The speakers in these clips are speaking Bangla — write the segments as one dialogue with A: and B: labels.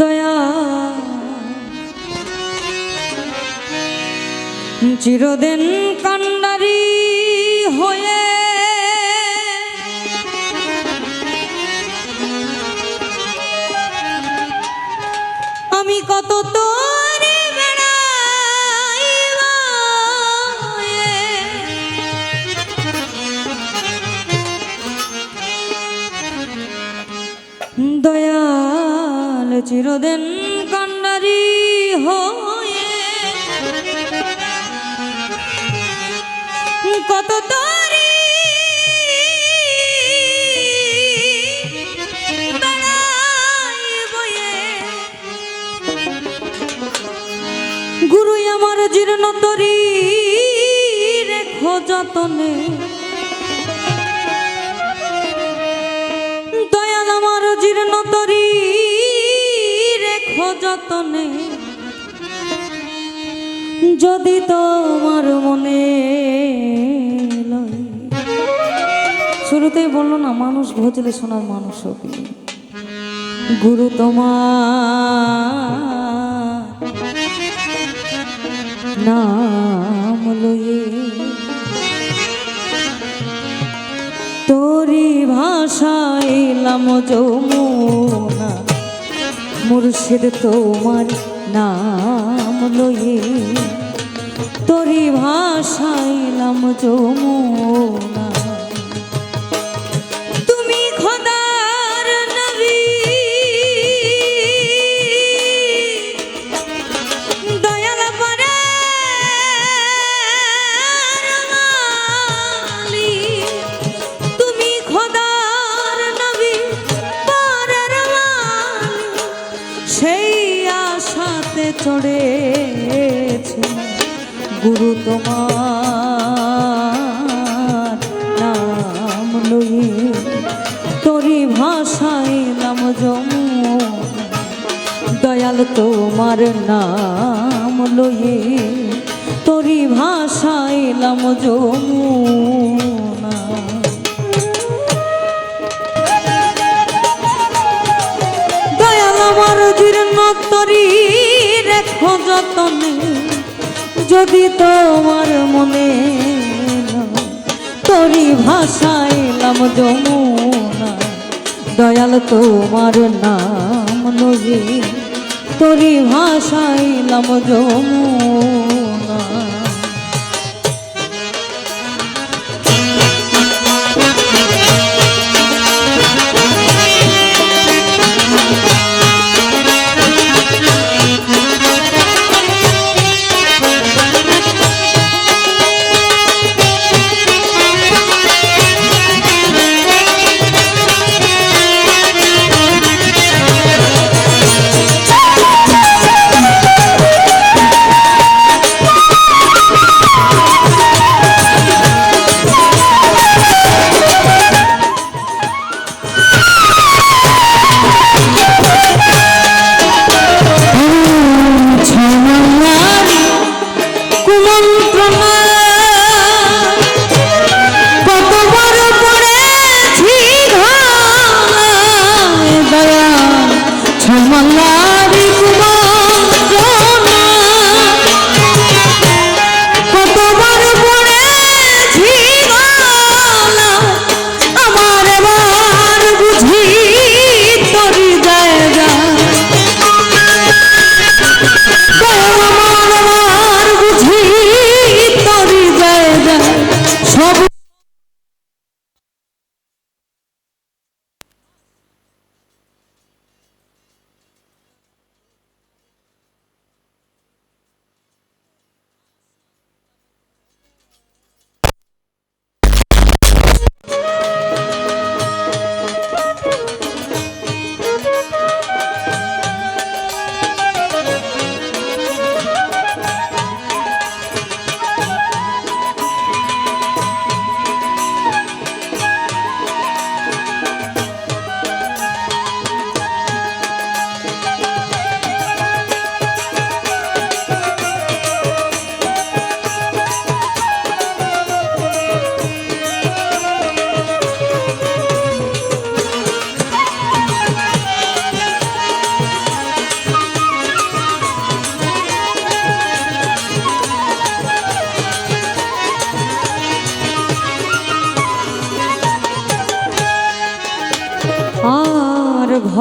A: দয়া চিরদিন কান্ডারি হয়ে চিরদিন কান্ডারি হয়ে? কত তরি গুরু আমার জীর্ণ তরি রেখো যতনে। দয়াল আমার জীর্ণ তরি যতনে। যদি তোমার মনে। শুরুতেই বলল না, মানুষ ভজলে শোনার মানুষ হবে। গুরু তোমার নাম লয়ে। তোরি ভাষায় এলাম যমুনা। মুর্শিদ তোমার নাম লয়ে তোরি ভাষাইলাম যমুনা। চড়েছে। গুরু তোমার নাম লয়ে তোরি ভাষায় নাম জমু। দয়াল তোমার নাম লয়ে তোরি ভাষায় নাম যমুনা যতনে যদি তোমার মনে তরি তোরি ভাষাইলাম যমুনা। দয়াল তোমার নাম তোরি ভাষায় ভাষাইলাম যমুনা।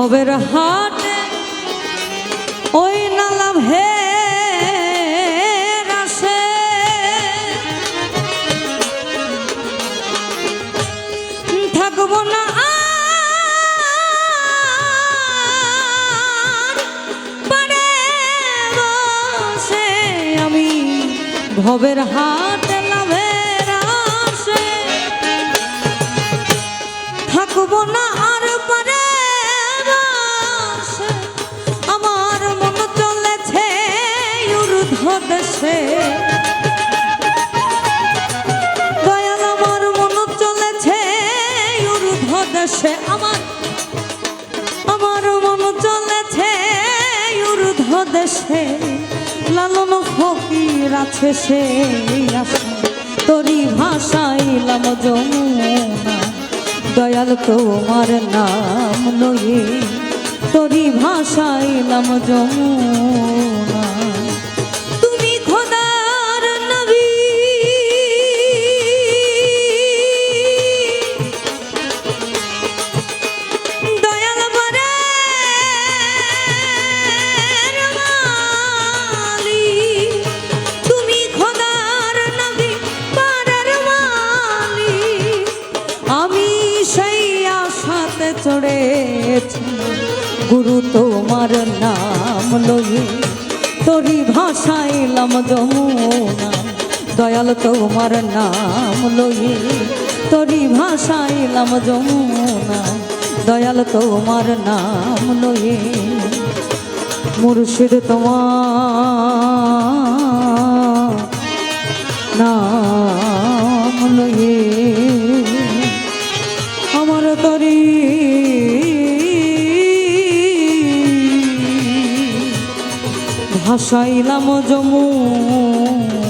A: ভবের হাটে ওই নালাম হে রাসে থাকব না ভবের হাট আমার মন চলেছে ঊর্ধ্ব দেশে আমার। আমার মন আছে সে আশা। তোরি ভাষাইলাম যমুনা। দয়াল তোমার নাম লয়ে। তোরি ভাষাইলাম যমুনা। চড়েছি। গুরু তোমার নাম লয়ে তোরি ভাষাইলাম যমুনা। দয়াল তোমার নাম লয়ে তোরি ভাষাইলাম যমুনা। দয়াল তোমার নাম লয়ে মুর্শিদ তোমার নাম লয়ে আমার তরি ভাসাইলাম যমুনা।